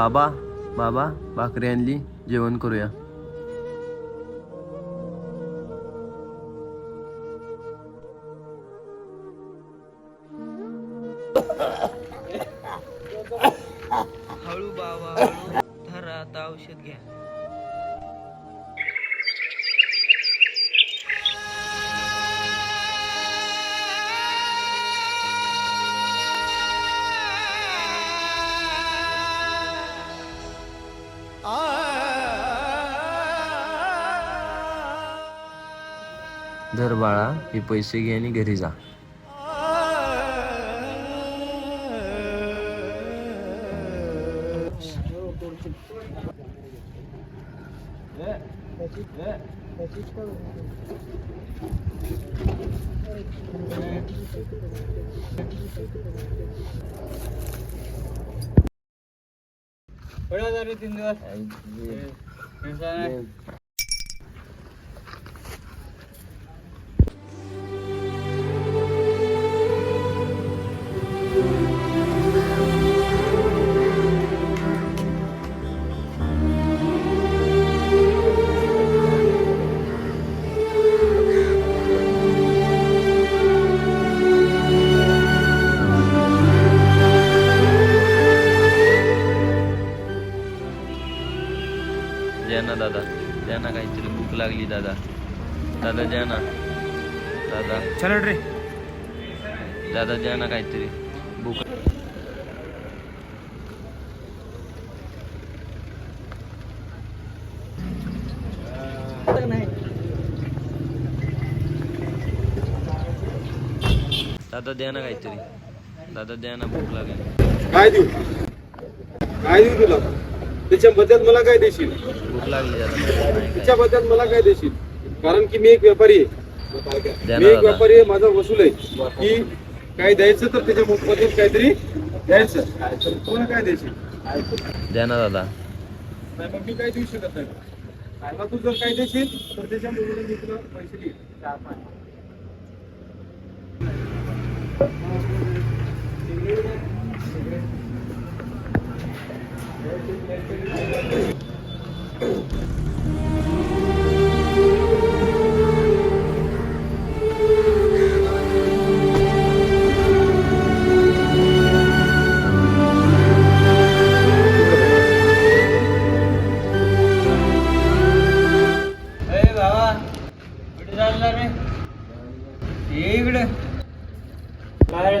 बाबा बाबा भाकरी आणली जेवण करूया. बाळा हे पैसे घे आणि घरी जा तीन दिवस द्या ना दादा द्या ना काहीतरी भूक लागली दादा. दादा द्या ना दादा. चल रे. दादा द्या ना काहीतरी भूक दादा द्या ना काहीतरी दादा द्या ना भूक लागेल. काय देऊ? काय देऊ तुला? त्याच्या बदल्यात मला काय देशील? भूक लागली मला काय देशील? कारण की मी एक व्यापारी आहे. मी एक व्यापारी आहे माझा वसूल आहे. की काय द्यायचं तर त्याच्या बदल्यात काहीतरी द्यायचं. काय देशील? द्या ना दादा. नाही मग मी काय देऊ शकत नाही. मला तू जर काय देशील तर त्याच्या मी तुला पैसे देईन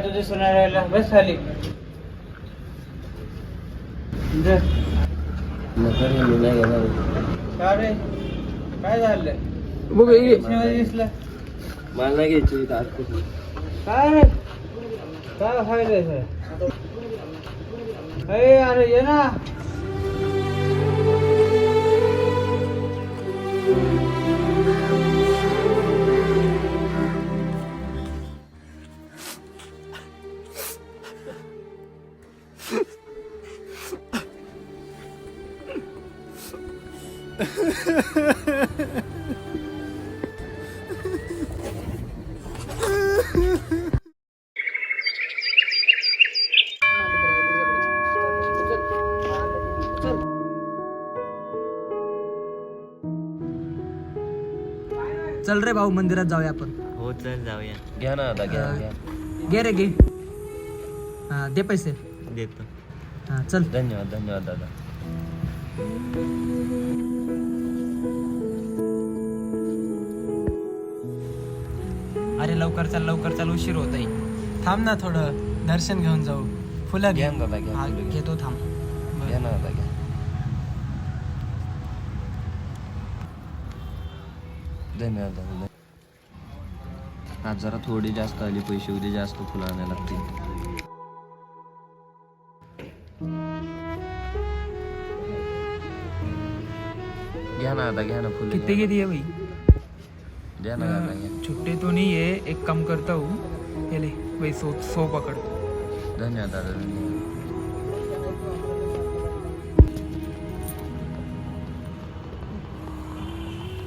तुझे सोनारायला बस खाली. काय झालं? सिनेमा दिसला? मला नाही घ्यायची. काय रे? काय फायदा अरे ये ना. चल रे भाऊ मंदिरात जाऊया आपण. हो चल जाऊया. घ्या ना दादा घ्या घ्या. घे रे घे. हा दे पैसे. देतो. हा चल. धन्यवाद धन्यवाद दादा. अरे लवकर चल लवकर चल उशीर होत आहे. थांब ना थोडं दर्शन घेऊन जाऊ. फुलं घे. घ्या ना दादा हा, घ्या. घेतो थांब. घ्या ना दादा घ्या. धन्यवाद आज जरा थोडी जास्त आली पैसे उद्या जास्त फुलं आणायला लागतील. घ्या ना आता घ्या ना फुलं. कितने घ्या. की दिए भाई द्या ना दादा घ्या. छुट्टे तो नहीं है एक काम करता हूँ. ये ले भाई सौ सौ पकड़. धन्यवाद दादा धन्यवाद.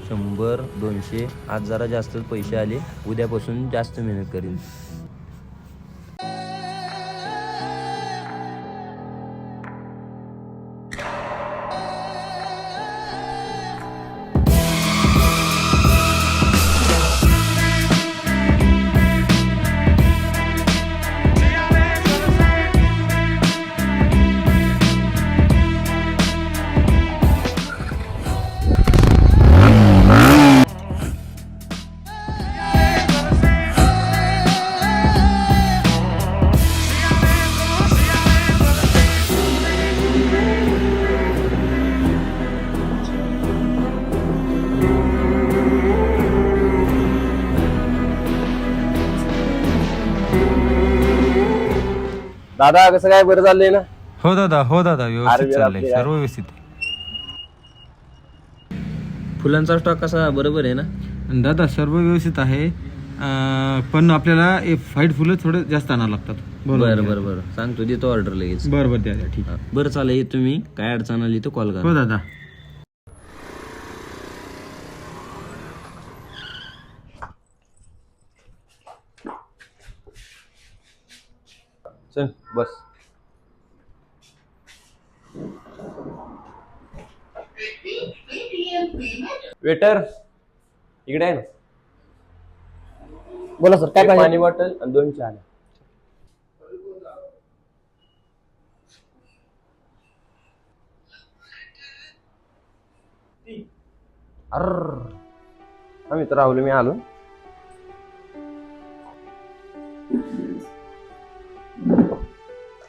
शंभर दोनशे आज जरा जास्तच पैसे आले उद्यापासून जास्त मेहनत करीन. दादा कसं काय बरं चाललंय ना? हो दादा हो दादा अरे व्यवस्थित चाललंय आपले सर्व व्यवस्थित आहे. फुलांचा स्टॉक कसा बरोबर आहे ना? आणि दादा सर्व व्यवस्थित आहे. अं, पण आपल्याला फाईट फुलं थोडं जास्त आणावं लागतात. बरं बरं बरं. सांगतो देतो ऑर्डर लगेच. बरं बरं द्या द्या ठीक हा. बरं चालेल तुम्ही काय अडचण आली तर कॉल हो करा दादा. चल बस. वेटर इकडे आहे ना. बोला सर काय एक पाणी बॉटल आणि दोन चहा अर हा मित्र राहुल मी आलो.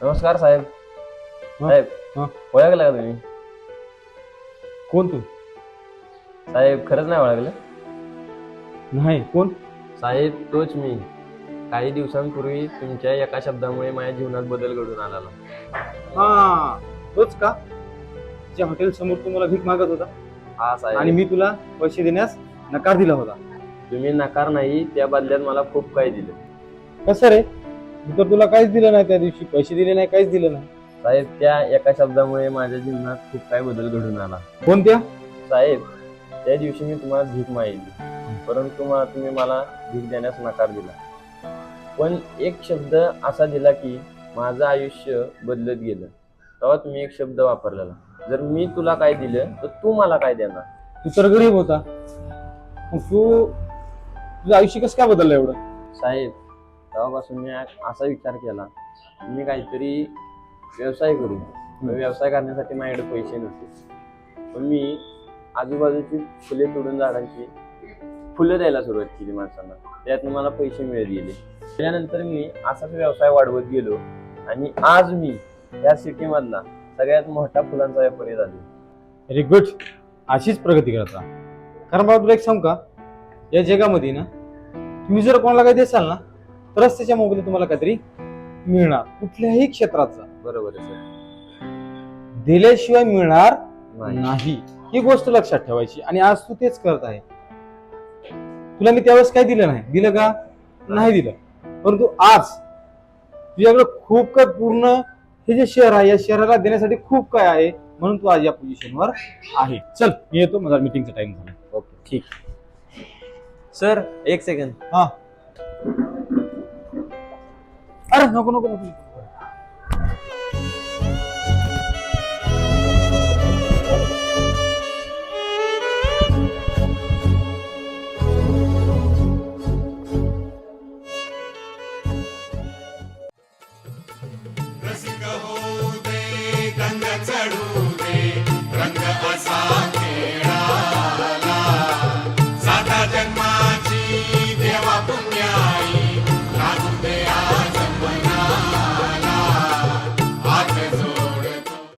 नमस्कार साहेब. साहेब हा. ओळखला का तुम्ही? कोण तू? साहेब खरंच नाही ओळखलं? नाही कोण? साहेब तोच मी. काही दिवसांपूर्वी तुमच्या एका शब्दामुळे माझ्या जीवनात बदल घडून आला. हा तोच का? ज्या हॉटेल समोर तू मला भीक मागत होता. हा साहेब. आणि मी तुला पैसे देण्यास नकार दिला होता. तुम्ही नकार नाही त्या बदल्यात मला खूप काही दिलं. कसं रे? मी तर तुला काहीच दिलं नाही त्या दिवशी. पैसे दिले नाही काहीच दिलं नाही. साहेब त्या एका शब्दामुळे माझ्या जीवनात खूप काही बदल घडून आला. कोणत्या? साहेब त्या दिवशी मी तुम्हाला भीक मागितली. परंतु तुम्ही मला भीक देण्यास नकार दिला. पण एक शब्द असा दिला की माझं आयुष्य बदलत गेलं. तेव्हा तुम्ही एक शब्द वापरलेला. जर मी तुला काय दिलं तर तू मला काय देणार? तू तर गरीब होता. मग तू तुझं आयुष्य कसं काय बदललं एवढं? साहेब तेव्हापासून मी असा विचार केला मी काहीतरी व्यवसाय करू. व्यवसाय करण्यासाठी माझ्याकडे पैसे नसते पण मी आजूबाजूची फुले तोडून झाडांची फुलं द्यायला सुरुवात केली माणसांना. त्यातनं मला पैसे मिळत गेले त्यानंतर मी असाच व्यवसाय वाढवत गेलो आणि आज मी या सिटीमधला सगळ्यात मोठा फुलांचा व्यापारी झालो. Very good. अशीच प्रगती करत राहा. कारण बाबा तुला एक सांग का? या जगामध्ये ना तुम्ही जर कोणाला काही देसाल ना तरच त्याच्या मोबदल्यात तुम्हाला काहीतरी मिळणार कुठल्याही क्षेत्राचा. बरोबर आहे सर. दिल्याशिवाय मिळणार नाही. नाही. ही गोष्ट लक्षात ठेवायची आणि आज तू तेच करत आहे. तुला मी त्यावेळेस काय दिलं नाही. दिलं का? नाही दिलं. परंतु आज तुझ्याकडे खूप काय पूर्ण हे जे शहर आहे या शहराला देण्यासाठी खूप काय आहे म्हणून तू आज या पोझिशनवर आहे. चल मी येतो. माझा मीटिंगचा टाइम झाला. ओके ठीक. सर एक सेकंड हा. আরে না কোনো কোনো